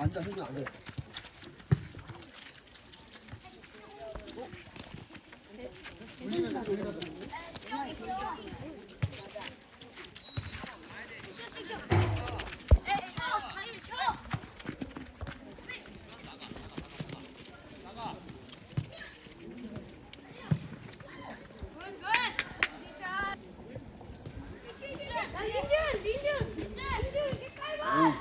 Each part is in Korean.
앉아 형준 앉아 민준, 민준, 민준, 색깔 봐.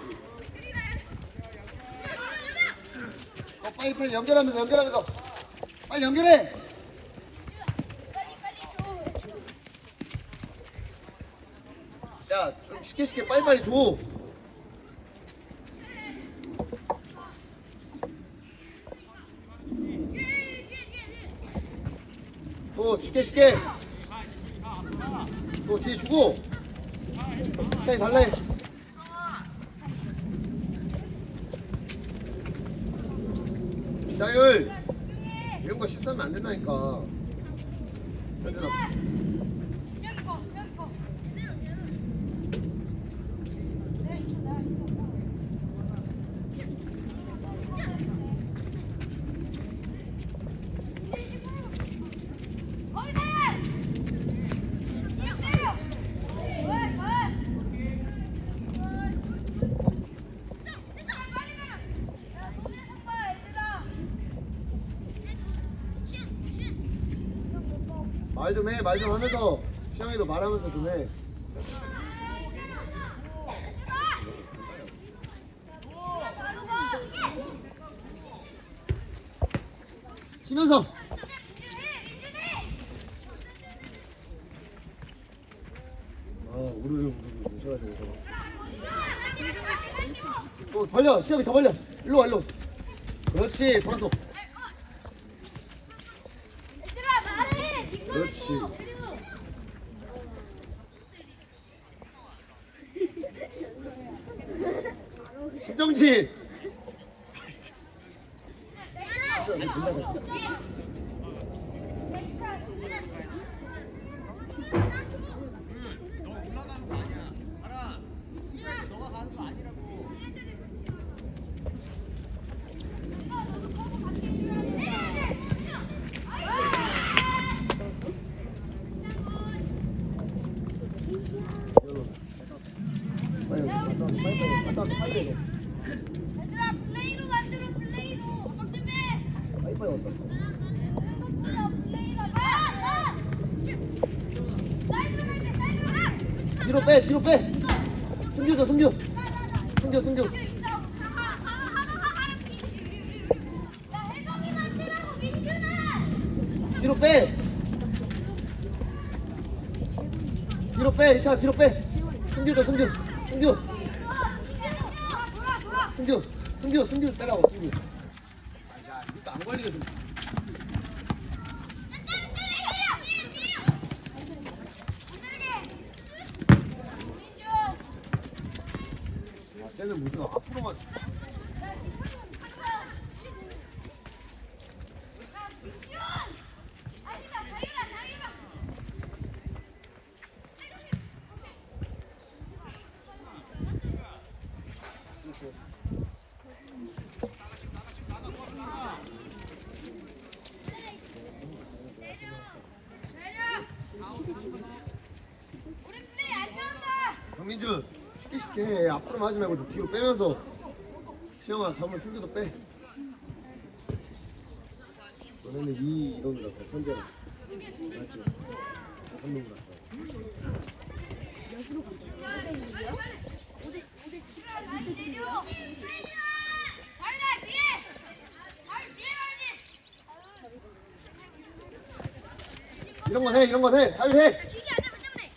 어, 빨리 빨리 연결하면서 연결하면서. 빨리 연결해. 야좀 쉽게 쉽게. 빨리 빨리 줘. 또 쉽게 쉽게. 또 뒤에 주고. 차이 달래 나율 이런 거 쉽다면 안 된다니까 얘들아 시영이 거, 시영이 거. 내가 있어, 내가 있어. 거기서 해! 그냥 때려! 왜, 왜? 빨리 가라! 야, 손에 잡아, 얘들아! 말 좀 해 말 좀 하면서. 시영이도 말하면서 좀 해. 치면서. 아 우르르 우르르 쉬어야 돼 이거 또 벌려 시영이 더 벌려. 일로 와 일로. 그렇지 돌아서 얘들아 말해! 니꺼 그렇지. 신정진 빨리 갔다 빨리 빨리 갔다 빨리 얘들아 플레이로 만들어 플레이로 박준배 빨리 빨리 왔다 플레이로 봐! 사이드로 갈게 사이드로 가! 뒤로 빼 뒤로 빼. 숨겨 야 혜성이 만들라고 민준아 뒤로 빼. 뒤로 빼 이차 뒤로 빼. 숨겨 숨겨 돌아 돌아 숨겨 숨겨 숨겨 빼라고 숨겨 야 이것도 안 걸리게 좀 쟤는 무슨 앞으로만 정민준 쉽게 쉽게 해. 앞으로만 하지 말고 좀 뒤로 빼면서. 시영아 잠을 숨겨도 빼. 너네는 이 이동이라 더 선제라 맞지? 뒤에 가야지 이런 건해 이런 건해. 자유해 길게 앉아 때문에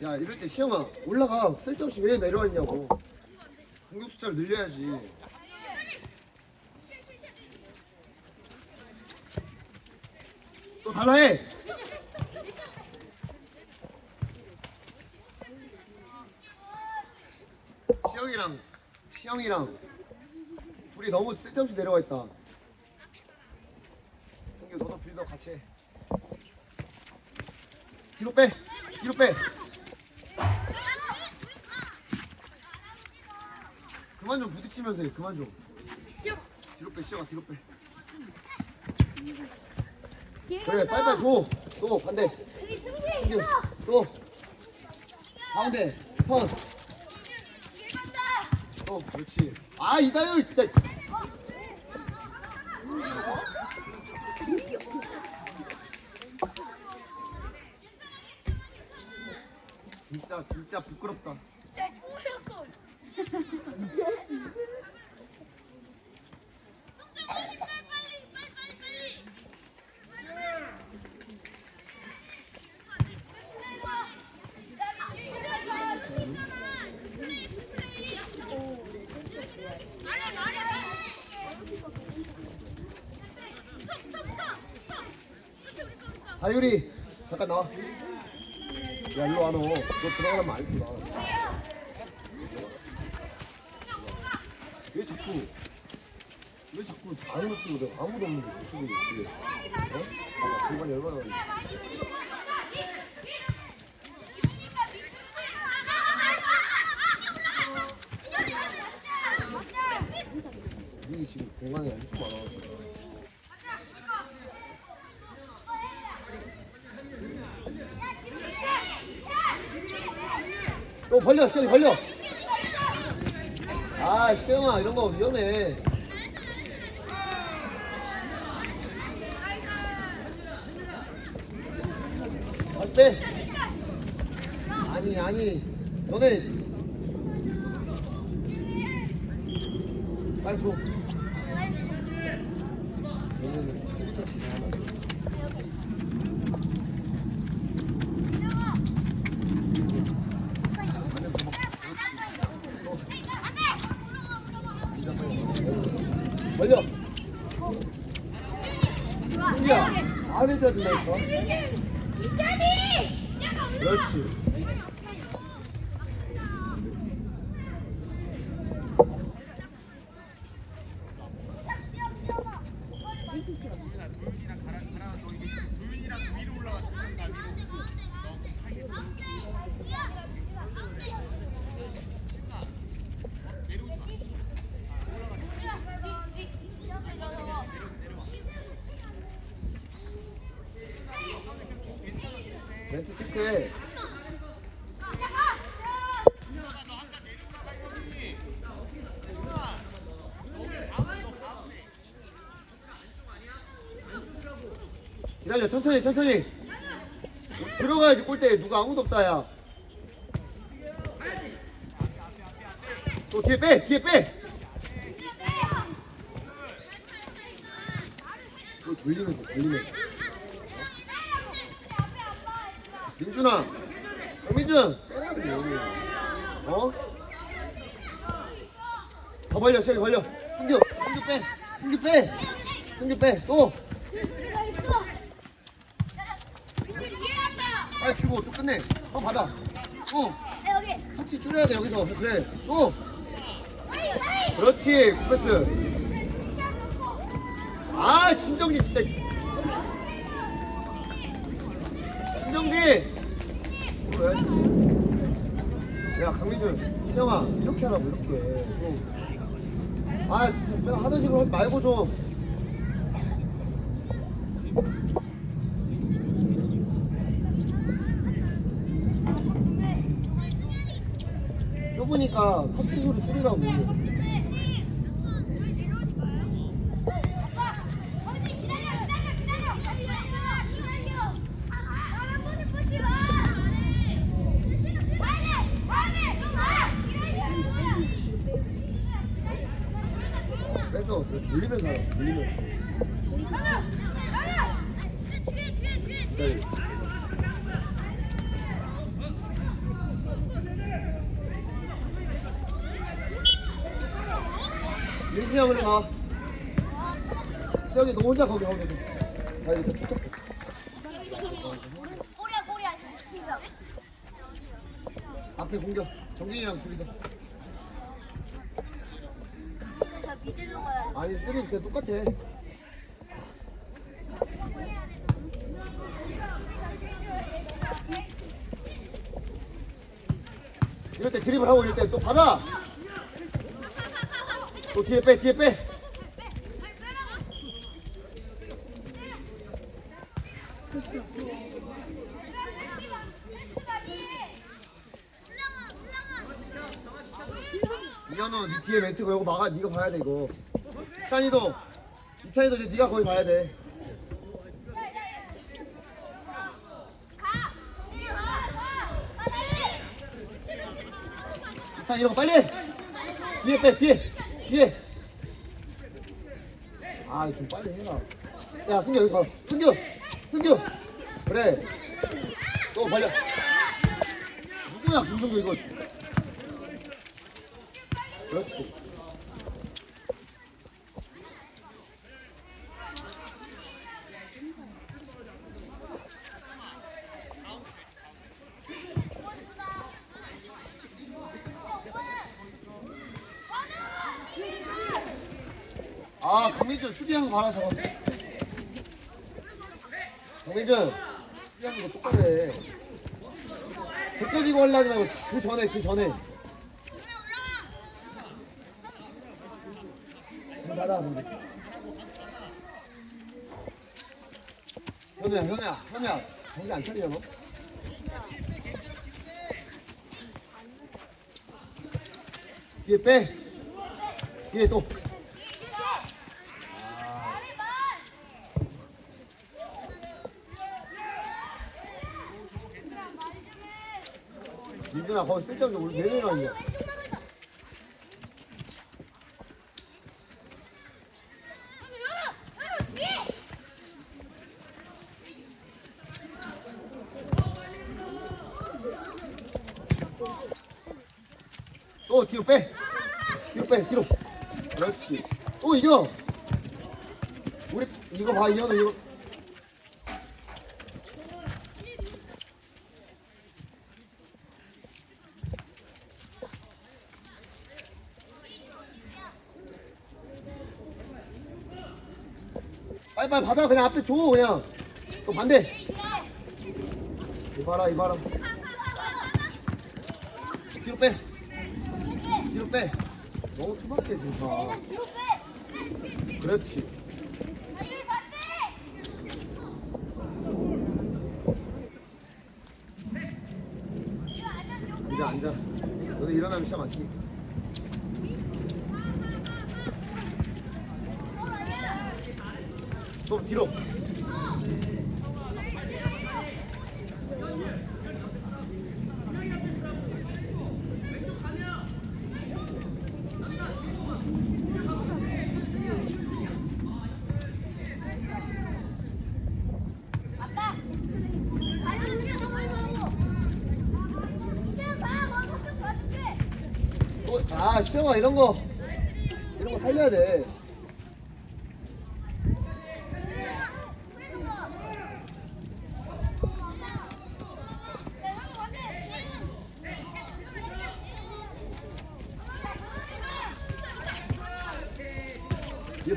야 이럴 때 시영아 올라가. 쓸데없이 왜 내려와 있냐고. 공격 숫자를 늘려야지. 또 달라 해. 시영이랑 시영이랑 우리 너무 쓸데없이 내려와 있다. 성규 너도 빌더 같이 해. 뒤로 빼 뒤로 빼 그만 좀 부딪히면서 해 그만 좀. 뒤로 빼 시영아 뒤로 빼 그래 빨리빨리 줘또 반대 여기 승규 있어. 또 가운데 턴 간다. 어, 그렇지. 아, 이다요, 진짜. 진짜, 진짜 부끄럽다. 다율이, 잠깐 나와. 야, 일로 와, 너. 너 들어가면 안 돼. 왜 자꾸, 왜 자꾸 아무도 치고 내가 아무도 없는데 무슨 일이 있지? 어? 봐봐, 정말 열받아. 니 지금 공간이 엄청 많아가지고. 또 벌려, 시영이 벌려. 아, 시영아, 이런 거 위험해. 빼. 아니, 아니. 너네. 빨리 줘. 너네는 스리터치 잘한다. 벌려. 승기야, 안 해줘야 된다니까. 이찬이! 시작아 올라! 그렇지. 멘트 체크해. 기다려, 천천히, 천천히. 들어가야지 골대에 누가 아무도 없다, 야. 또 뒤에 빼, 뒤에 빼. 또 돌리면서, 돌리면서. 민준아, 민준. 어? 더 벌려, 시작이 벌려. 승규, 승규 빼, 승규 빼, 승규 빼. 또 빨리 주고 또 끝내. 어 받아. 또 여기! 터치 줄여야 돼 여기서. 그래. 또. 그렇지, 굿패스. 아 신정진 진짜. 신정진. 왜? 야 강민준, 시영아 이렇게 하라고 이렇게 좀. 아 진짜 맨날 하던 식으로 하지 말고 좀. 좁으니까 터치 소리 줄이라고. 뺏어 돌리면서 하라. 돌리면서. 네. 민수 형으로 나와. 시영이 너 혼자 거기 거기. 자 이렇게 툭툭. 꼬리야 꼬리야 앞에 공격. 정진이랑 둘이서. 저 미들로 가야 돼 아니 쓰리 그냥 똑같아. 이럴 때 드립을 하고 이럴 때 또 받아. 또 뒤에 빼 뒤에 빼 이현우 니 뒤에 멘트 걸고 막아 니가 봐야 돼 이거 이 찬이도 이찬이도 이제 니가 거기 봐야 돼. 이찬이 이런 거 빨리 해. 뒤에 빼 뒤에 뒤에. 아 좀 빨리 해라 야 승규 여기서 가. 승규 승규. 그래. 또 빨리 누구야 김승규 이거? 그렇지 아 강민준 수비하는 거 하나 잡아 강민준 수비하는 거 똑같아 제껴지고 하려지 말고 그 전에 그 전에. 나다 현우야 현우야 현우야. 정신 안 차리냐 너? 뒤에 빼. 뒤에 또 민준아 거기 쓸데없이 우리 있냐 또 뒤로 빼. 뒤로 빼 뒤로. 그렇지. 또 이겨. 우리 이거 봐 이현우 이거 빨리 빨리 받아. 그냥 앞에 줘 그냥. 또 반대. 이봐라 이봐라. 뒤로 빼. 뒤로 빼. 너무 투박해 진짜. 그렇지. 앉아 앉아. 너도 일어나면 시작 맞기 또 뒤로. 뭐. 또, 아 시영아 이런 거 이런 거 살려야 돼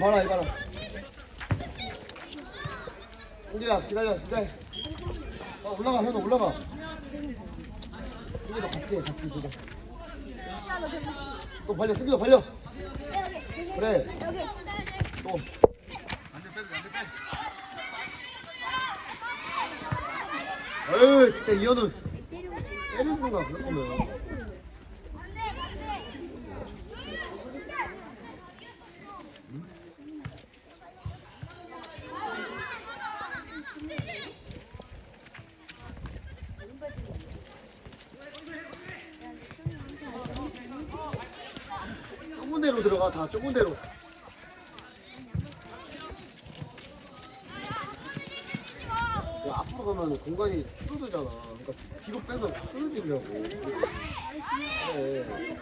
봐라 이거 봐라. 승기야 기다려 기다려. 어 올라가 현우 올라가. 승기도 같이 해 같이 그래 또 벌려 승기도 벌려. 그래. 또. 에이 진짜 이현우. 때리는구나 그럴 거면 좁은 데로 들어가 다 좁은 데로. 야, 앞으로 가면 공간이 줄어들잖아. 그러니까 뒤로 빼서 끌어들이려고. 그래.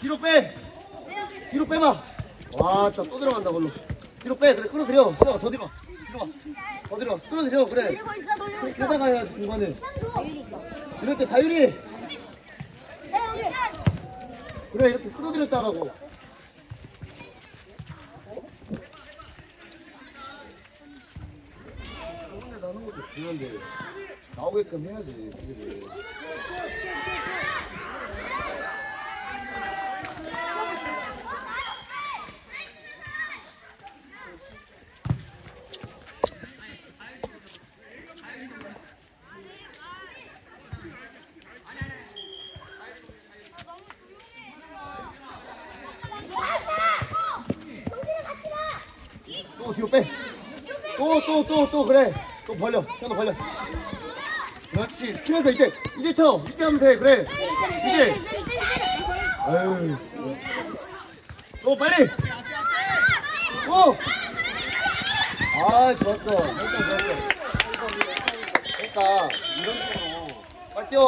뒤로 빼! 뒤로 빼봐! 와또 들어간다 걸로. 뒤로 빼! 그래 끌어들여. 시작아 더 뒤로 뒤로 와. 더 뒤로 와. 끌어들여 그래. 돌리고 있어, 돌리고 그래 있어. 게다가 해야지 공간을. 이럴 때 다율이. 그래 이렇게 끌어들였다라고. 좁은 데서 하는 것도 중요한데 나오게끔 해야지 수비 뒤로 빼. 또, 또, 또, 또, 그래. 또 벌려. 현우 벌려. 그렇지. 치면서 이제, 이제 쳐. 이제 하면 돼. 그래. 이제. 아유. 또 빨리. 오. 아, 좋았어. 좋았어, 좋았어. 그러니까, 이런 식으로. 빨리 뛰어.